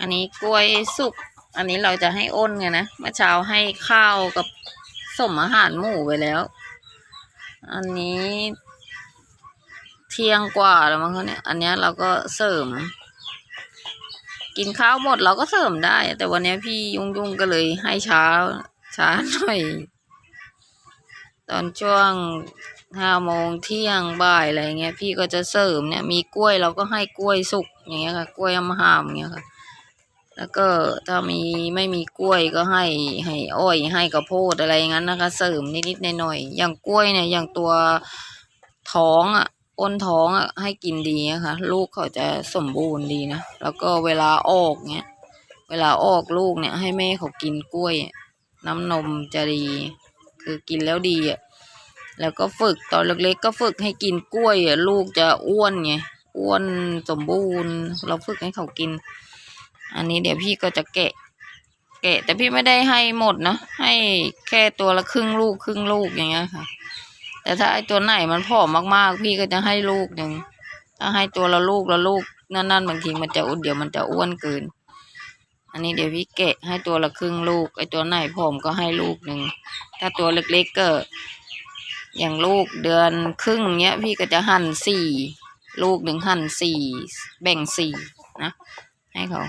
อันนี้กล้วยสุก อันนี้เราจะให้อ้นไงนะ เมื่อเช้าให้ข้าวกับสมอาหารหมูไปแล้ว อันนี้เที่ยงกว่าแล้วมั้งเขาเนี่ย อันนี้เราก็เสริม กินข้าวหมดเราก็เสริมได้ แต่วันเนี้ยพี่ยุ่งยุ่งก็เลยให้ช้าช้าหน่อย ตอนช่วงห้าโมงเที่ยงบ่ายอะไรเงี้ยพี่ก็จะเสริมเนี่ยมีกล้วยเราก็ให้กล้วยสุกอย่างเงี้ยค่ะ กล้วยมะหามอย่างเงี้ยค่ะ แล้วก็ถ้ามีไม่มีกล้วยก็ให้ให้อ้อยให้กระโพดอะไรอย่างนั้นนะคะ เสริมนิดๆหน่อยๆอย่างกล้วยเนี่ยอย่างตัวท้องอะอ้นท้องอะให้กินดีนะคะลูกเขาจะสมบูรณ์ดีนะแล้วก็เวลาออกเนี่ยเวลาออกลูกเนี่ย ให้แม่เขากินกล้วย น้ำนมจะดี คือกินแล้วดีอะแล้วก็ฝึกตอนเล็กๆ ก็ฝึกให้กินกล้วยอะลูกจะอ้วนไงอ้วนสมบูรณ์ เราฝึกให้เขากิน อันนี้เดี๋ยวพี่ก็จะแกะ แกะ แต่พี่ไม่ได้ให้หมดนะ ให้แค่ตัวละครึ่งลูกครึ่งลูกอย่างเงี้ยค่ะ แต่ถ้าไอตัวไหนมันผอมมากๆ พี่ก็จะให้ลูกหนึ่งถ้าให้ตัวละลูกละลูกนั่นๆบางทีมันจะอ้วนเดี๋ยวมันจะอ้วนเกิน อันนี้เดี๋ยวพี่แกะให้ตัวละครึ่งลูกไอตัวไหนผอมก็ให้ลูกหนึ่งถ้าตัวเล็กๆก็อย่างลูกเดือนครึ่งเนี้ย พี่ก็จะหั่นสี่ลูกหนึ่งหั่นสี่แบ่งสี่นะ ให้เขา